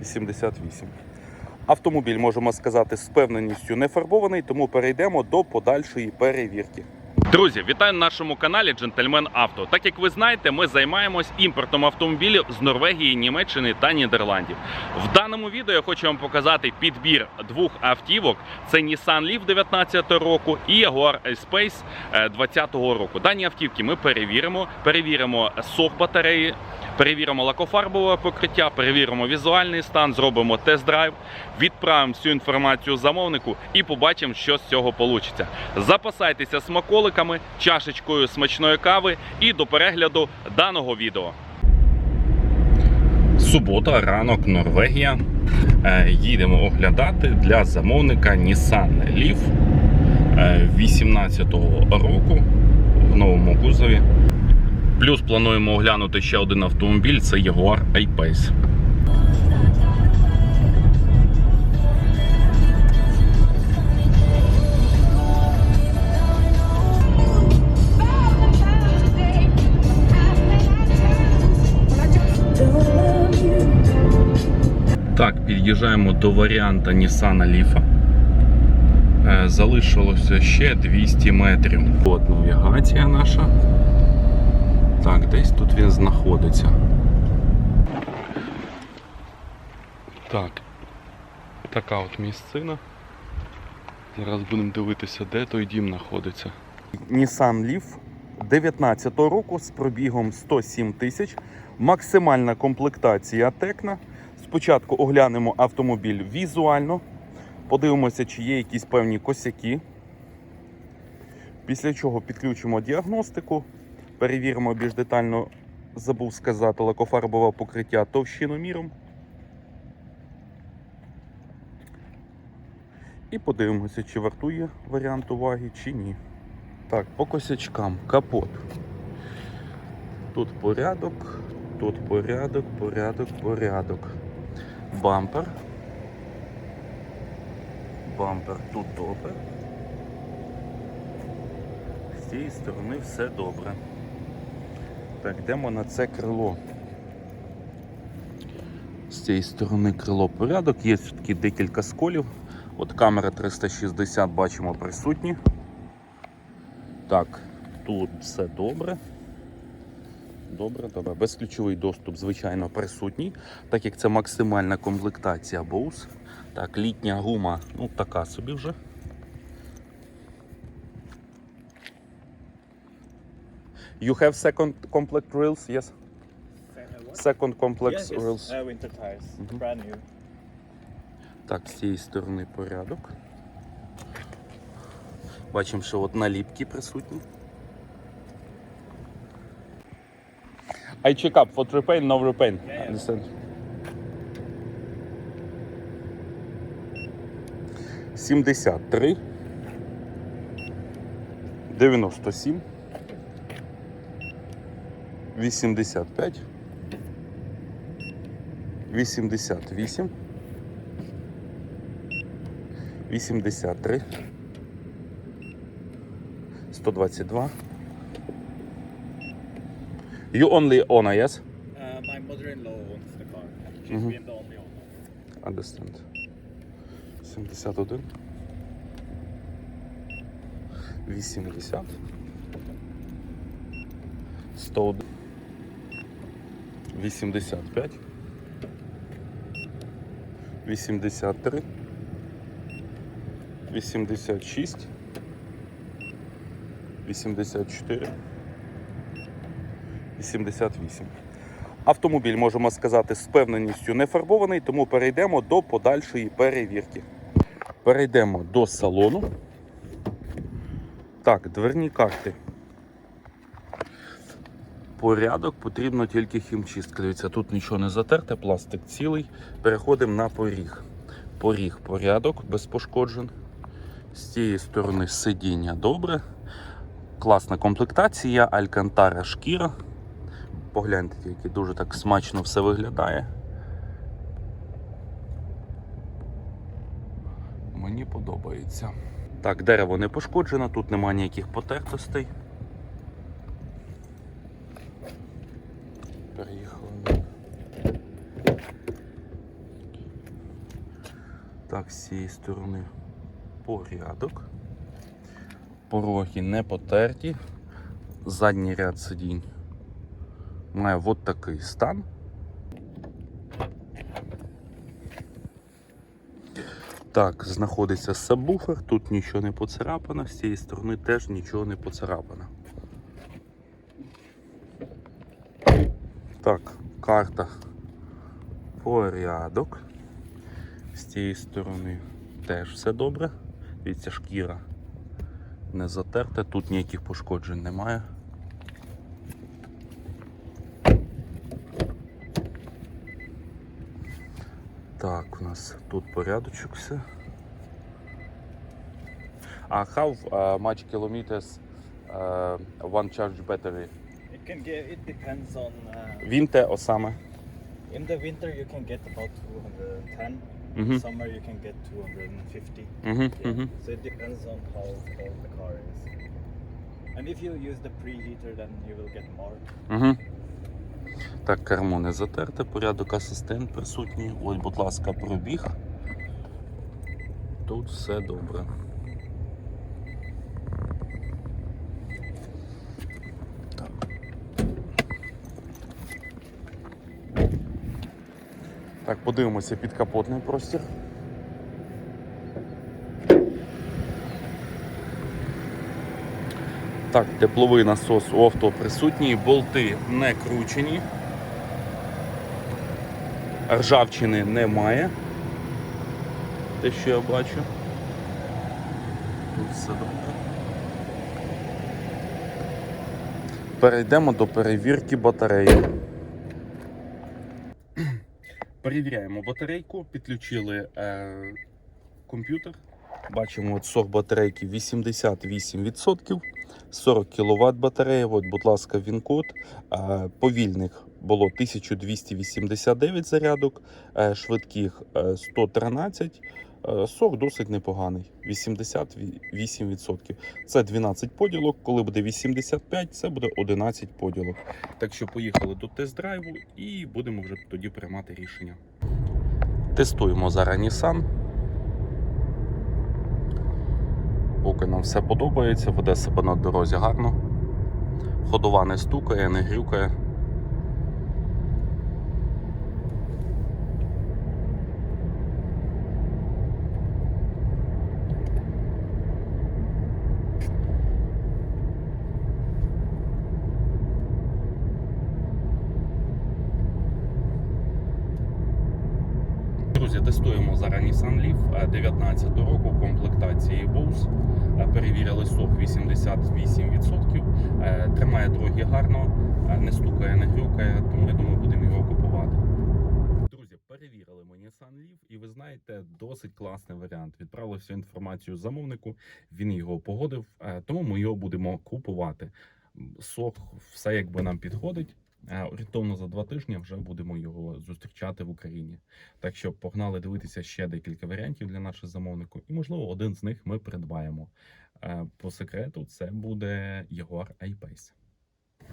88. Автомобіль, можемо сказати, з певненістю не фарбований, тому перейдемо до подальшої перевірки. Друзі, вітаю на нашому каналі Джентльмен Авто. Так як ви знаєте, ми займаємось імпортом автомобілів з Норвегії, Німеччини та Нідерландів. В даному відео я хочу вам показати підбір двох автівок: це Nissan Leaf 19 року і Jaguar I-Space 20 року. Дані автівки ми перевіримо. Перевіримо сох батареї, перевіримо лакофарбове покриття, перевіримо візуальний стан, зробимо тест-драйв, відправимо всю інформацію замовнику і побачимо, що з цього вийде. Запасайтеся смаколиками, чашечкою смачної кави і до перегляду даного відео. Субота, ранок, Норвегія. Е, Їдемо оглядати для замовника Nissan Leaf е, 18-го року в новому кузові. Плюс плануємо оглянути ще один автомобіль це Jaguar I-Pace. Під'їжджаємо до варіанта Nissan Leaf. Е, Залишилося ще 200 метрів. От навігація наша. Так, десь тут він знаходиться. Так. Така от місцина. Зараз будемо дивитися, де той дім знаходиться. Nissan Leaf 19 року з пробігом 107 тисяч. Максимальна комплектація Текна. Спочатку оглянемо автомобіль візуально. Подивимося, чи є якісь певні косяки. Після чого підключимо діагностику, перевіримо більш детально, забув сказати, лакофарбове покриття товщиноміром. І подивимося, чи вартує варіант уваги, чи ні. Так, по косячкам. Капот. Тут порядок, тут порядок, порядок, порядок. Бампер. Бампер тут добре. З цієї сторони все добре. Так, йдемо на це крило. З цієї сторони крило порядок, є все-таки декілька сколів. От камера 360 бачимо присутні. Так, тут все добре. Добре, добре. Безключовий доступ, звичайно, присутній, так як це максимальна комплектація Bose. Так, літня гума, ну така собі вже. You have second complex rails, yes? Second complex Yes, yes. rails. Uh, winter tires, Mhm. brand new. Так, з цієї сторони порядок. Бачимо, що от наліпки присутні. I check up for repaint, no repaint. Yeah. Understand? Сімдесят три. Дев'яносто сім. Вісімдесят п'ять. Вісімдесят вісім. 83 122 You only owner, yes? Uh, my mother-in-law owns the car. She's Mhm. been the only owner. Understand. 71 80 101 85 83 86 84 88 Автомобіль, можемо сказати, з певненістю не фарбований, тому перейдемо до подальшої перевірки. Перейдемо до салону. Так, дверні карти. Порядок потрібно тільки хімчистка. Дивіться, тут нічого не затерте, пластик цілий. Переходимо на поріг. Поріг порядок, без пошкоджень. З цієї сторони сидіння добре. Класна комплектація, алькантара шкіра. Погляньте, тільки дуже так смачно все виглядає. Мені подобається. Так, дерево не пошкоджено, тут немає ніяких потертостей. Переїхали. Так, з цієї сторони порядок. Пороги не потерті. Задній ряд сидінь має от такий стан. Так, знаходиться сабвуфер, тут нічого не поцарапано, з цієї сторони теж нічого не поцарапано. Так, карта порядок. З цієї сторони теж все добре. Дивіться, шкіра не затерта, тут ніяких пошкоджень немає. Так, у нас тут порядочок все. А how uh, much kilometers uh, one charge battery? It can get. It depends on. Uh, Вінте осаме. in the winter, you can get about 210. Mhm. Summer, you can get 250. Угу, Yeah. угу. So it depends on how cold the car is. And if you use the preheater, then you will get more. Угу. Так, кермо не затерте, порядок асистент присутній. Ось, будь ласка, пробіг. Тут все добре. Так. Подивимося підкапотний простір. Так, тепловий насос у авто присутній, болти не кручені. Ржавчини немає. Те, що я бачу. Тут все добре. Перейдемо до перевірки батареї. Перевіряємо батарейку, підключили е, комп'ютер. Бачимо, от сок батарейки 88%, 40 кВт батарея. От, будь ласка, він-код. Е, Повільних було 1289 зарядок, е, швидких е, 113. Е, Сок досить непоганий, 88%. Це 12 поділок. Коли буде 85, це буде 11 поділок. Так що поїхали до тест-драйву і будемо вже тоді приймати рішення. Тестуємо зараз Nissan. Поки нам все подобається, веде себе на дорозі гарно. Ходова не стукає, не грюкає. Друзі, тестуємо зараз Nissan Leaf 19 року комплектації Bose. Е, Перевірили сок 88%. Е, Тримає дороги гарно, е, не стукає, не грюкає, тому я думаю, будемо його купувати. Друзі, перевірили ми Nissan Leaf, і ви знаєте, досить класний варіант. Відправили всю інформацію замовнику, він його погодив, е, тому ми його будемо купувати. Сок, все якби нам підходить. Е, Орієнтовно за два тижні вже будемо його зустрічати в Україні. Так що погнали дивитися ще декілька варіантів для нашого замовнику, і можливо один з них ми придбаємо. Е, По секрету це буде Jaguar I-Pace.